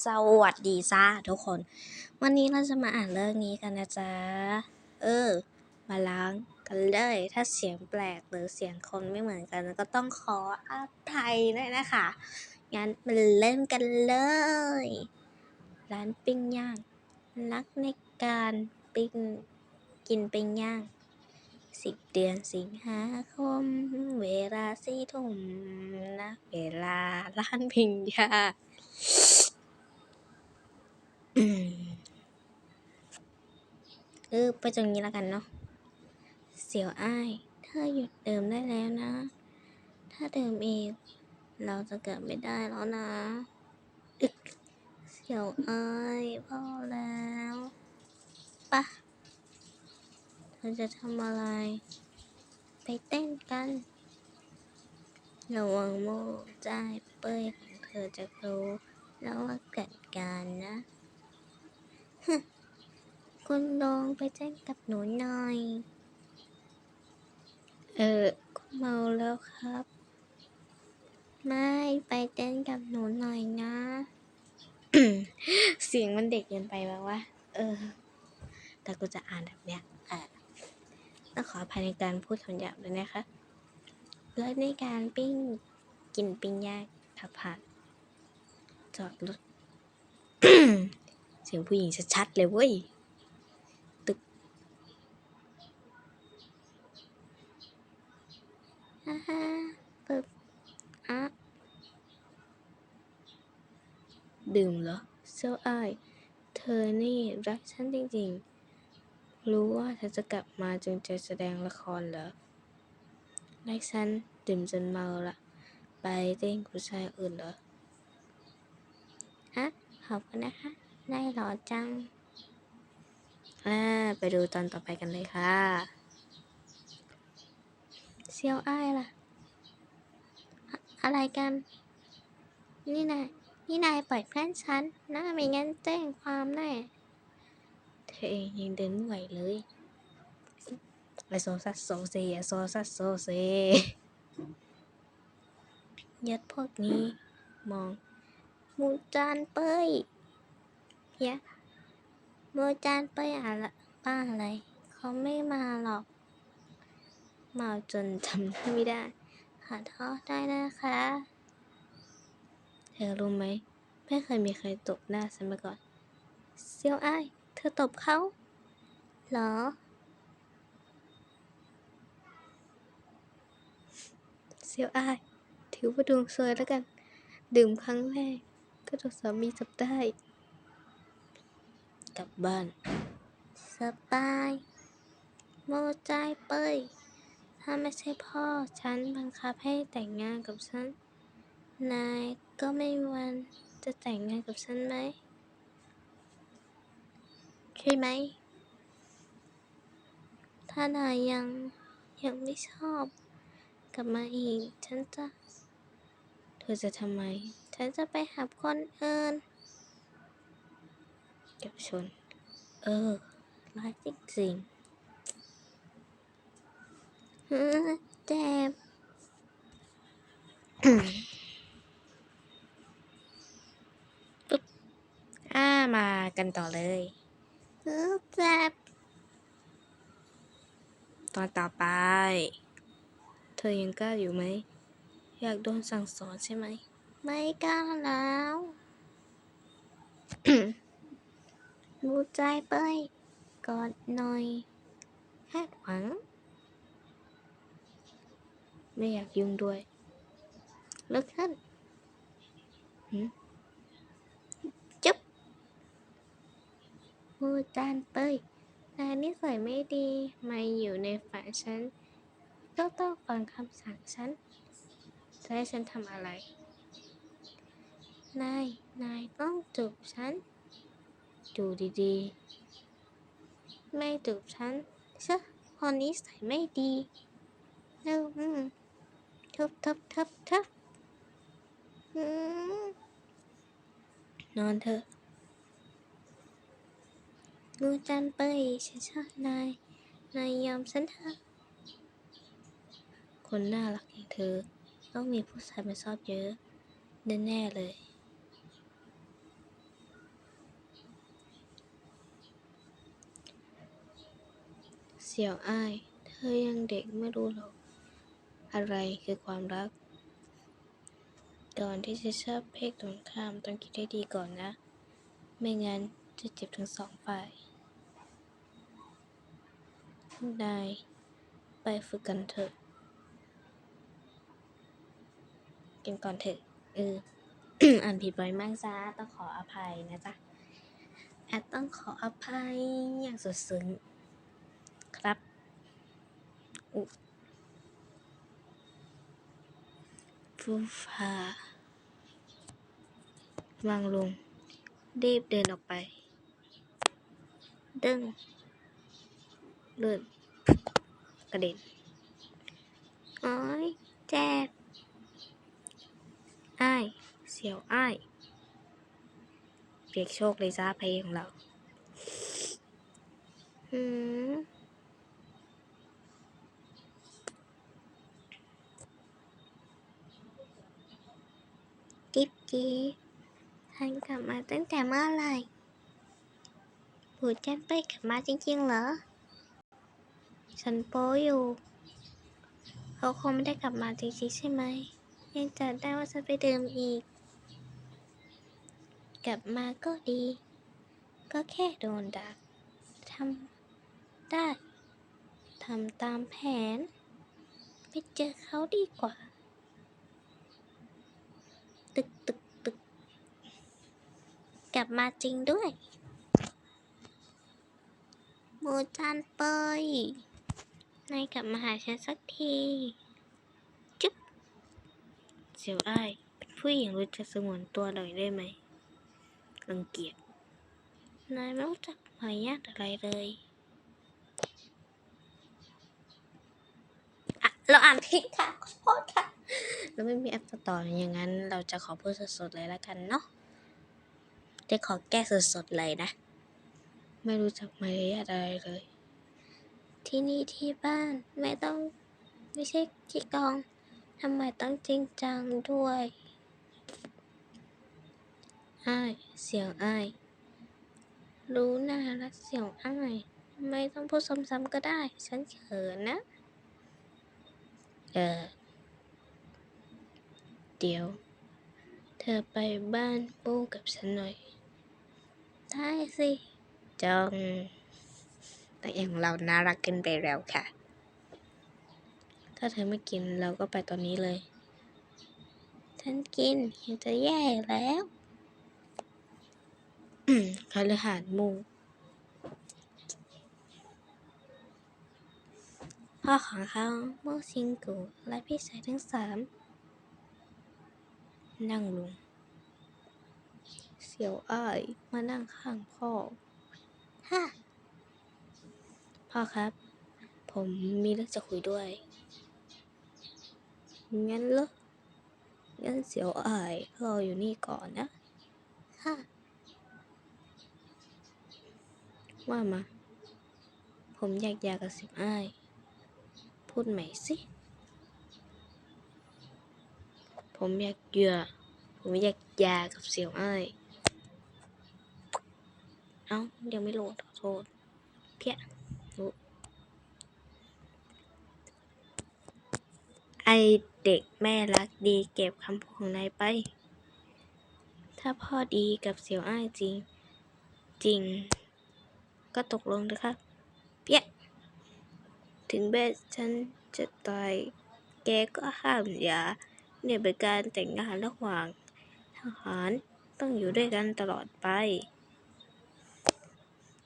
สวัสดีจ้าทุกคน วันนี้เราจะมาอ่านเรื่องนี้กันนะจ๊ะ เออ มาล้างกันเลย ถ้าเสียงแปลกหรือเสียงคนไม่เหมือนกัน ก็ต้องขออภัยด้วยนะคะ งั้นมาเล่นกันเลย ร้านปิ้งย่าง รักในการปิ้งกินปิ้งย่างสิบเดือนสิงหาคม เวลาสี่ทุ่มนะ เวลาร้านปิ้งย่าง อืม เออไปตรงนี้แล้วกันเนาะ เสียวอ้าย เธอหยุดดื่มได้แล้วนะ ถ้าดื่มอีกเราจะเกิดไม่ได้แล้วนะ อึก เสียวอ้ายพอแล้วปะเธอจะทำอะไร ไปเต้นกันระวังโม่ใจเป้ยของเธอจะรู้แล้วว่าเกิดการนะ คุณลองไปแจ้งกับหนูหน่อย เออคุณเมาแล้วครับ ไม่ไปเต้นกับหนูหน่อยนะ เสียงมันเด็กเกินไปแบบว่า เออ แต่กูจะอ่านแบบเนี้ยอะต้องขออภัยในการพูดคำหยาบด้วยนะคะและในการปิ้งกินปิ้งย่างขับผ่านจอดรถเสียงผู้หญิงชัดๆเลยเว้ย ตึก อ่าฮะปึ๊บอะดื่มเหรอเจ้าอ้ายเธอนี่รักฉันจริงๆ รู้ว่าเธอจะกลับมาจึงจะแสดงละครเหรอรักฉันดื่มจนเมาละ ไปเต้นกับผู้ชายอื่นเหรอฮะขอบคุณนะคะ ได้หรอจังอ่าไปดูตอนต่อไปกันเลยค่ะ เซียวอ้ายล่ะอะอะไรกัน นี่นายนี่นายปล่อยเพื่อนฉันนะไม่งั้นแจ้งความแน่เธอเองยังเดินไม่ไหวเลยไอโซซัสโซเซไอโซซัสโซเซยัดพวกนี้ มอง มูจานเป้ยเฮียมูจานเป้ยอะไรป้าอะไร เขาไม่มาหรอก เมาจนจำหน้าไม่ได้ ขอโทษได้นะคะ เธอรู้ไหม ไม่เคยมีใครตบหน้าฉันมาก่อน เซียวอ้าย เธอตบเขา เหรอ เซียวอ้าย ถือว่าดวงสวยแล้วกัน ดื่มครั้งแรก ก็โดนสามีจับได้ กลับบ้าน สบายโมใจายเป้ย ถ้าไม่ใช่พ่อฉันบังคับให้แต่งงานกับฉัน นายก็ไม่มีวันจะแต่งงานกับฉันไหม ใช่ไหม ถ้านายยังยังไม่ชอบ กลับมาอีก ฉันจะ เธอจะทำไม ฉันจะไปหาคนอื่นเกับชน เออร้ายจริงๆ เฮ้อเจ็บปุ๊บอ่ามากันต่อเลยเออเจ็บตอนต่อไป เธอยังกล้าอยู่ไหม อยากโดนสั่งสอนใช่ไหม ไม่กล้าแล้วมูใจเป้ยกอดหน่อยคาดหวัง ไม่อยากยุ่งด้วย เลิกขึ้นจุ๊บมูจานเป้ยนายนิสัยไม่ดีมาอยู่ในฝันฉันก็ต้องฟังคำสั่งฉัน จะให้ฉันทำอะไร นาย นายต้องจูบฉัน ดูดีๆ ไม่จูบฉันเชอะคนนี้ใส่ไม่ดีเร็วอืม ทับทับทับทับนอนเถอะงูจันไปฉันชอบนาย นายยอมฉันเถอะคนน่ารักอย่างเธอ ต้องมีผู้ชายมาชอบเยอะ แน่ ๆ เลยเสี่ยวอ้าย เธอยังเด็กไม่รู้หรอก อะไรคือความรัก ก่อนที่จะชอบเพศตรงข้ามต้องคิดให้ดีก่อนนะ ไม่งั้นจะเจ็บทั้งสองฝ่ายนายไปฝึกกันเถอะกันก่อนเถอะเอออ่านผิดบ่อยมากจ้าต้องขออภัยนะจ๊ะแอดต้องขออภัยอย่างสุดซึ้งครับอุ๊ ฟูฟ้าวางลงรีบเดินออกไป ดึงเลื่อนกระเด็นโอ้ยเจ็บอ้ายเสียวอ้ายเปียกโชคเลยจ้าเพลงของเราหืม กิ๊บกิ๊บท่านกลับมาตั้งแต่เมื่อไหร่ปู่จันไปกลับมาจริงๆเหรอ ฉันโป้อยู่ เขาคงไม่ได้กลับมาจริงๆใช่ไหม ยังจำได้ว่าฉันไปดื่มอีก กลับมาก็ดี ก็แค่โดนดักทำได้ทำตามแผน ไปเจอเขาดีกว่า ตึกตึก กลับมาจริงด้วยโมจันเปยนายกลับมาหาฉันสักทีจุ๊บเสียวอ้ายเป็นผู้หญิงรู้จักสงวนตัวหน่อยได้ไหมรังเกียจนายไม่รู้จักมารยาทอะไรเลยอะเราอ่านผิดค่ะขอโทษค่ะ เราไม่มีแอปตัดต่ออย่างนั้น เราจะขอพูดสดๆเลยแล้วกันเนาะ จะขอแก้สดๆเลยนะ ไม่รู้จักมารยาทอะไรเลย ที่นี่ที่บ้านไม่ต้องไม่ใช่ที่กองทำไมต้องจริงจังด้วยอ้ายเสียงอ้ายรู้นะรักเสียงอ้ายไม่ต้องพูดซ้ำๆก็ได้ ฉันเขินนะ เออ เดี๋ยว เธอไปบ้านปู้กับฉันหน่อย ได้สิจองแต่เอย่างเราน่ารักกินไปแล้วค่ะ ถ้าเธอไม่กินเราก็ไปตอนนี้เลย ฉันกินยังจะแย่แล้วอืมคฤหานมูพ่อของเขาโมซิงกูและพี่ชายทั้งสามนั่งลง เสี่ยวอ้ายมานั่งข้างพ่อ ฮ่า พ่อครับ ผมมีเรื่องจะคุยด้วย งั้นเหรอ งั้นเสี่ยวอ้ายรออยู่นี่ก่อนนะค่ะว่ามา ผมอยากหยากับสิบอ้าย พูดใหม่สิ ผมอยากเหยื่อผมอยากหยากับเสี่ยวอ้าย เอ้าเดี๋ยวไม่โหลดขอโทษเพี้ยรู้ไอเด็กแม่รักดีเก็บคำพูดของนายไป ถ้าพ่อดีกับเสี่ยวอ้ายจริง จริง ก็ตกลงนะครับเปี้ยถึงแม้ฉันจะตายแกก็ห้ามอย่าเนี่ยเป็นการแต่งงานระหว่างทหารต้องอยู่ด้วยกันตลอดไป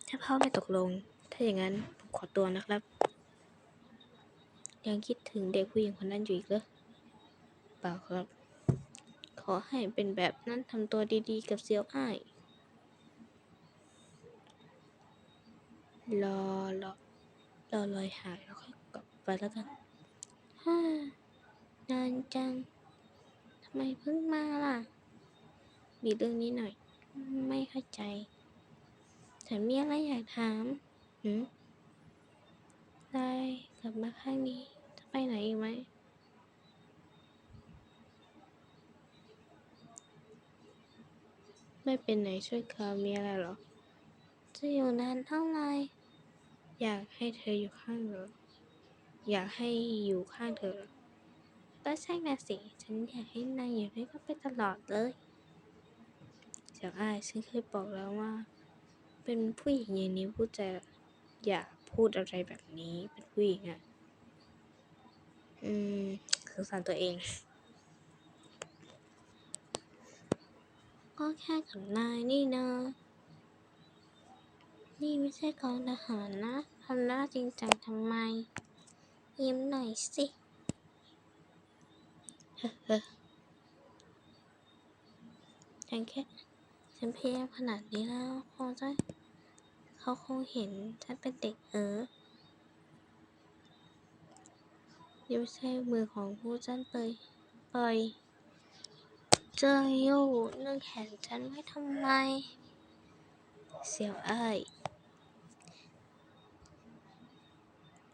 ถ้าพ่อไม่ตกลง ถ้าอย่างนั้นผมขอตัวนะครับ ยังคิดถึงเด็กผู้หญิงคนนั้นอยู่อีกเหรอเปล่าครับ ขอให้เป็นแบบนั้นทำตัวดีๆ กับเซียวอ้ายรอรอรอลอยหายแล้วค่อยกลับไปแล้วกันฮ่านานจังทำไมเพิ่งมาล่ะ มีเรื่องนี้หน่อย ไม่เข้าใจ ฉันมีอะไรอยากถามหืมได้กลับมาข้างนี้ จะไปไหนอีกไหม ไม่เป็นไหนช่วยเขามีอะไรหรอ จะอยู่นานเท่าไหร่ อยากให้เธออยู่ข้างเธออยากให้อยู่ข้างเธอก็ใช่นะสิ ฉันอยากให้นายอยู่ด้วยกันไปตลอดเลย เจ้าอ้ายฉันเคยบอกแล้วว่า เป็นผู้หญิงอย่างนี้พูดจะอย่าพูดอะไรแบบนี้ เป็นผู้หญิงอะอืมสงสารตัวเอง ก็แค่กับนายนี่นะนี่ไม่ใช่กองทหารนะทำหน้าจริงจังทำไม ยิ้มหน่อยสิ เฮ้อฉันแค่ ฉันพยายามขนาดนี้แล้วคงจะเขาคงเห็นฉันเป็นเด็กเออนี่ไม่ใช่มือของผู้จันเปยปยเจออยู่นึงแขนฉันไว้ทำไม เสี่ยวเอ้ย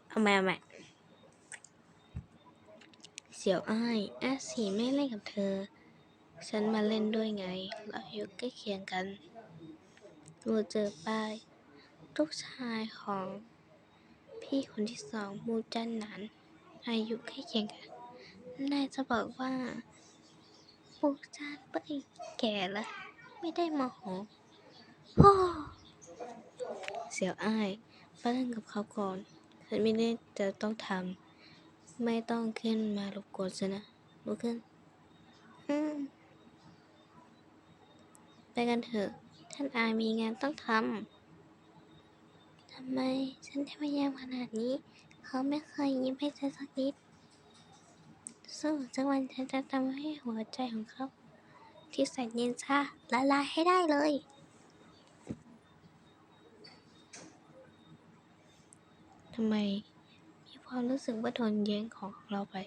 เอาใหม่เอาใหม่เสี่ยวอ้ายอาสีไม่เล่นกับเธอ ฉันมาเล่นด้วยไง เราอยู่ใกล้เคียงกันมูเจอป้ายลูกชายของพี่คนที่สองมูจันหนานอายุใกล้เคียงกันนายจะบอกว่าปูจานเป้แก่แล้ว ไม่ได้มาหอโอ้เสียวอ้ายไปเล่นกับเขาก่อนฉันไม่ได้จะต้องทำไม่ต้องขึ้นมารบกวนฉันนะลุกขึ้น อืม ไปกันเถอะ ท่านอามีงานต้องทำ ทำไมฉันพยายามขนาดนี้ เขาไม่เคยยิ้มให้ฉันสักนิดสู้สักวันฉันจะทำให้หัวใจของเขา ที่แสนเย็นชาละลายให้ได้เลยทำไมมีความรู้สึกว่าโดนแย่งของเราไป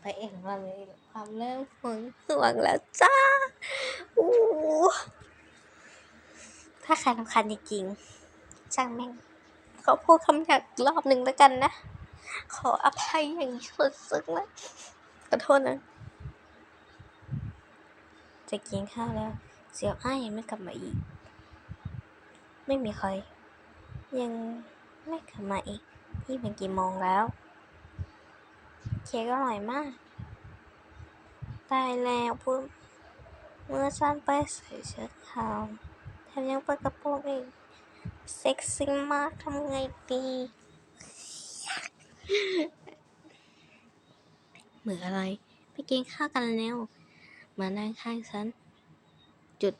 ไปเองเราเลยความเริ่มฝนสวงแล้วจ้าอู้ถ้าใครรำคาญจริงๆช่างแม่งเขาพูดคำหยาบอีกรอบหนึ่งแล้วกันนะ ขออภัยอย่างสุดซึ้งนะขอโทษนะ จะกินข้าวแล้ว เสี่ยวอ้ายยังไม่กลับมาอีก ไม่มีใคร ยังไม่กลับมาอีกนี่เป็นกี่โมงแล้ว เค้กอร่อยมาก ตายแล้วพูดเมื่อฉันไปใส่เชิ้ตขาวแถมยังเปิดกระโปรงอีก เซ็กซี่มากทำไงดีเหมืออะไร ไปกินข้าวกันแล้ว มานั่งข้างฉัน จุด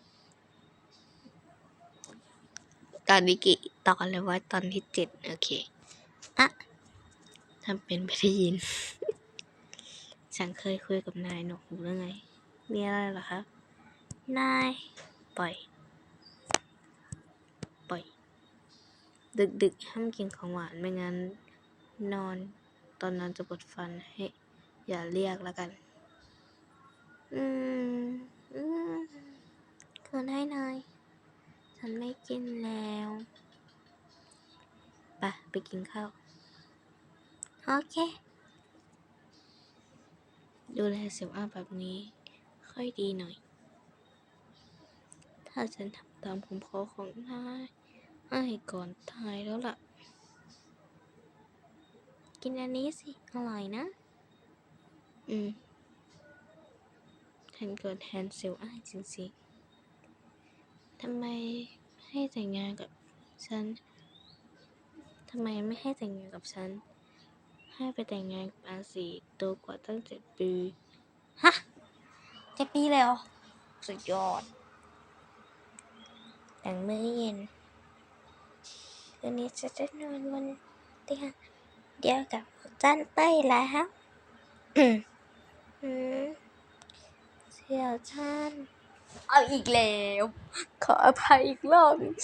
ตอนวิกิต่อเลยว่าตอนที่เจ็ดโอเค อะทำเป็นไม่ได้ยิน ฉันเคยคุยกับนายหนกหูแล้วไง มีอะไรเหรอครับ นาย ปล่อย ปล่อย ดึกดึกห้ามกินของหวานไม่งั้น นอน ตอนนอนจะปวดฟันให้ อย่าเรียกแล้วกัน อืม อืมคือได้นาย ฉันไม่กินแล้วไปไปกินข้าว โอเค ดูแลเสียวอ้าแบบนี้ ค่อยดีหน่อย ถ้าฉันทำตามคำขอของนายอ้ายก่อนตายแล้วล่ะ กินอันนี้สิ อร่อยนะ อืมฉันเกิดแทนเซลอ้ายจริงๆทำไมให้แต่งงานกับฉันทำไมไม่ให้แต่งงานกับฉัน ให้ไปแต่งงานกับอาสีโตกว่าตั้งเจ็ดปี ฮะเจ็ดปีเลยเหรอ สุดยอดแต่งมื้อเย็นคืนนี้จะได้นอนบนเตียงเดียวกับจันเป้ยแล้วอืมอืมเสี่ยวจันเอาอีกแล้ว ขออภัยอีกรอบหนึ่ง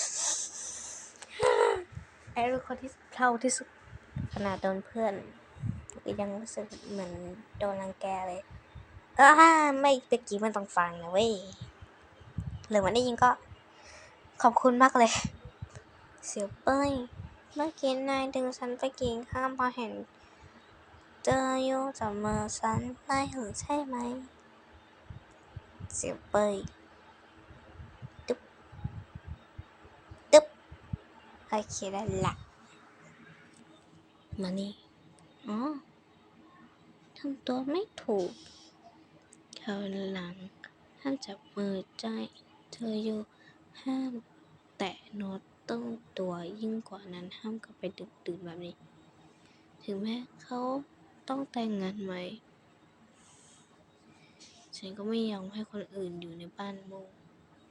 ไอ้เป็นคนที่เท่าที่สุดขนาดโดนเพื่อนก็ ยังรู้สึกเหมือนโดนรังแกเลยอ่าไม่ตะกี้มันต้องฟังนะเว้ยหรือมันได้ยินก็ ขอบคุณมากเลย เสียวเป้ย เมื่อกี้นายดึงฉันไปกินข้าวพอเห็น เจออยู่จับมือฉันนายหึงใช่ไหม เสียวเป้ยตึ๊บตึ๊บโอเคได้ละมานี่อ๋อ ทำตัวไม่ถูกคราวหลังห้ามจับมือใจเธออยู่ห้ามแตะโน้ตต้องตัวยิ่งกว่านั้นห้ามกลับไปดึกดื่นแบบนี้ ถึงแม้เขาต้องแต่งงานใหม่ ฉันก็ไม่ยอมให้คนอื่นอยู่ในบ้านโม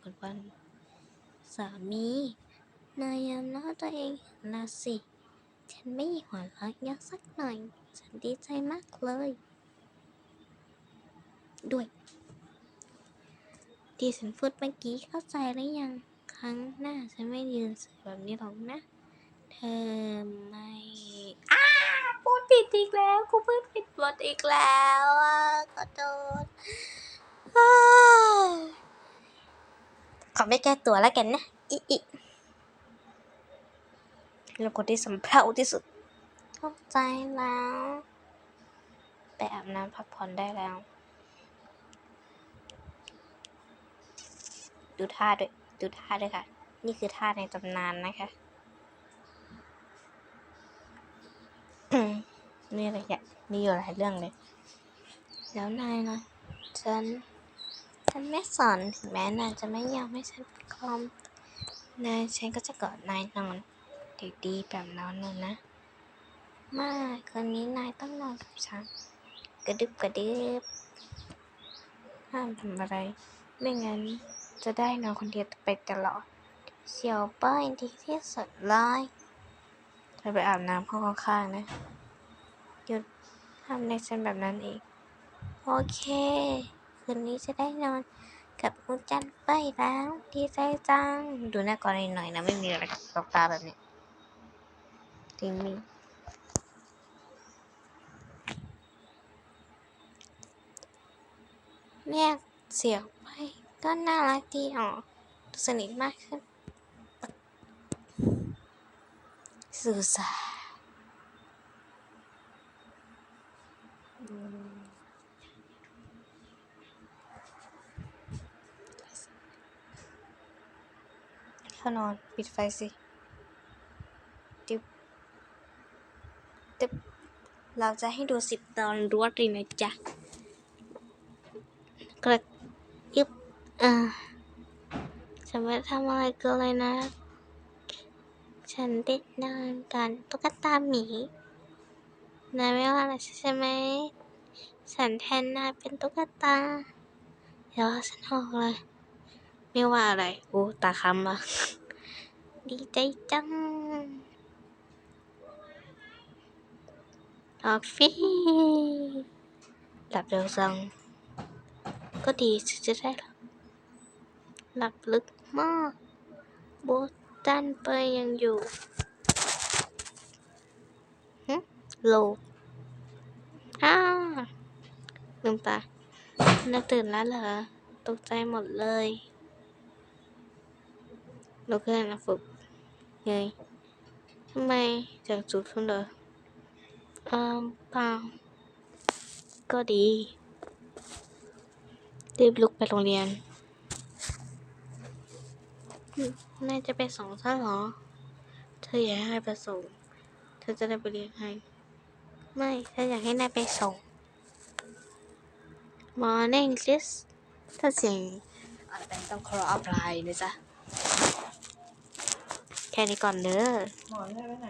กับบ้านสามี นายยอมรับตัวเองนะสิ ฉันไม่หัวเราะยอะสักหน่อย ฉันดีใจมากเลย ด้วยที่ฉันพูดเมื่อกี้เข้าใจหรือยังครั้งหน้าฉันไม่ยืนสวยแบบนี้หรอกนะ เธอไม่อ้าพูดผิดอีกแล้วกูพูดผิดบทอีกแล้วอะขอโทษขอไม่แก้ตัวแล้วกันนะ อิอิแล้วคนที่สำเพราที่สุด เข้าใจแล้ว ไปอาบน้ำพักผ่อนได้แล้ว ดูท่าด้วย ดูท่าด้วยค่ะ นี่คือท่าในตำนานนะคะนี่อะไรเนี่ยมีอยู่หลายเรื่องเลย แล้วนายนะฉัน ฉันไม่สอนถึงแม้นายจะไม่ยอมให้ฉันปิดคอมนายฉันก็จะกอดนายนอนดีๆแบบนอนนอนนะ มาคืนนี้นายต้องนอนกับฉัน กระดึบกระดึบห้ามทำอะไร ไม่งั้นจะได้นอนคนเดียวไปตลอด เสียวเป้ยดีที่สุดเลยเธอไปอาบน้ำห้องข้างๆนะ หยุดทำในฉันแบบนั้นอีก โอเค คืนนี้จะได้นอนกับมุจันเป้ยแล้วดีใจจัง ดูหน้าก่อนหน่อยนะ ไม่มีอะไรกับตกตาแบบนี้จริงมี เนี่เสียงไปก็น่ารักดีอ๋อสนิทมากขึ้น สื่อสารเข้านอน ปิดไฟสิติ๊บติ๊บเราจะให้ดูสิบตอนรวดเลยนะจ๊ะ กระยิ บอ่าฉันไม่ทำอะไรเกินเลยนะ ฉันได้นอนกันตุ๊กตาหมีนายไม่ว่าอะไรใช่ไหม ฉันแทนนายเป็นตุ๊กตาอย่าว่าฉันออกเลย ไม่ว่าอะไรโอ้ตาคำอะดีใจจังออฟฟี่หลับเร็วจังก็ดีจะได้หลับ หลับลึกมาก โบตันเปยยังอยู่หึโลอ้าลืมตาน่าตื่นแล้วเหรอ ตกใจหมดเลยลุกขึ้นนะฝึกเงยทำไมจากจุดทุนเหรอเอ่อเปล่าก็ดี รีบลุกไปโรงเรียน แม่จะไปส่งฉันเหรอ เธออยากให้ไปส่ง เธอจะได้ไปเรียนให้ ไม่ฉันอยากให้นายไปส่ง Morning sis ถ้าเสียงอะไรต้อง call up line นะจ๊ะ แค่นี้ก่อนเด้อ หมอนแม่ไปไหน